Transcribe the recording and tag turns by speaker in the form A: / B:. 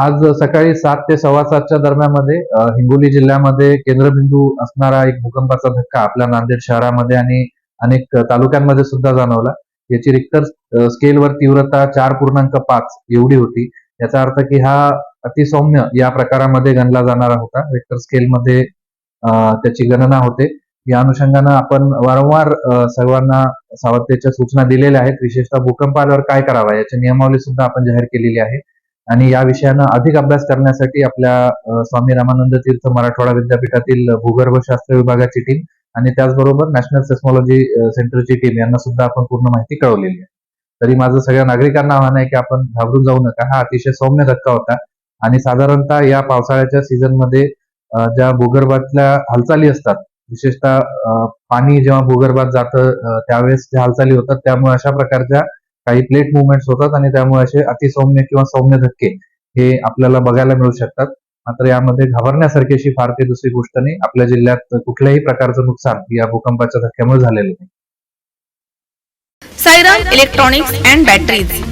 A: आज सकाळी सात ते सव्वा सातच्या दरम्यानमध्ये हिंगोली जिल्ह्यामध्ये केंद्रबिंदू असणारा एक भूकंपाचा धक्का आपल्या नांदेड शहरामध्ये आणि अनेक तालुक्यांमध्ये सुद्धा जाणवला याची रिक्टर स्केलवर तीव्रता चार पूर्णांक पाच एवढी होती याचा अर्थ की हा अतिसौम्य या प्रकारामध्ये गणला जाणारा होता वेक्टर स्केलमध्ये त्याची गणना होते या अनुषंगानं आपण वारंवार सर्वांना सावधतेच्या सूचना दिलेल्या आहेत विशेषतः भूकंप आल्यावर काय करावा याची नियमावली सुद्धा आपण जाहीर केलेली आहे आणि या विषयानं अधिक अभ्यास करण्यासाठी आपल्या स्वामी रामानंद तीर्थ मराठवाडा विद्यापीठातील भूगर्भशास्त्र विभागाची टीम आणि त्याचबरोबर नॅशनल सेस्मॉलॉजी सेंटरची टीम यांना सुद्धा आपण पूर्ण माहिती कळवलेली आहे तरी माझं सगळ्या नागरिकांना आव्हान आहे की आपण घाबरून जाऊ नका हा अतिशय सौम्य धक्का होता आणि साधारणतः या पावसाळ्याच्या मध्ये ज्या भूगर्भातल्या हालचाली असतात विशेषतः पाणी जेव्हा भूगर्भात जातं त्यावेळेस ज्या हालचाली होतात त्यामुळे अशा प्रकारच्या काही प्लेट मुवमेंट्स होतात आणि त्यामुळे असे अतिसौम्य किंवा सौम्य धक्के हे आपल्याला बघायला मिळू शकतात मात्र यामध्ये घाबरण्यासारखी अशी फार काही दुसरी गोष्ट नाही आपल्या जिल्ह्यात कुठल्याही प्रकारचं नुकसान या भूकंपाच्या धक्क्यामुळे झालेलं नाही
B: सायराम इलेक्ट्रॉनिक्स अँड बॅटरीज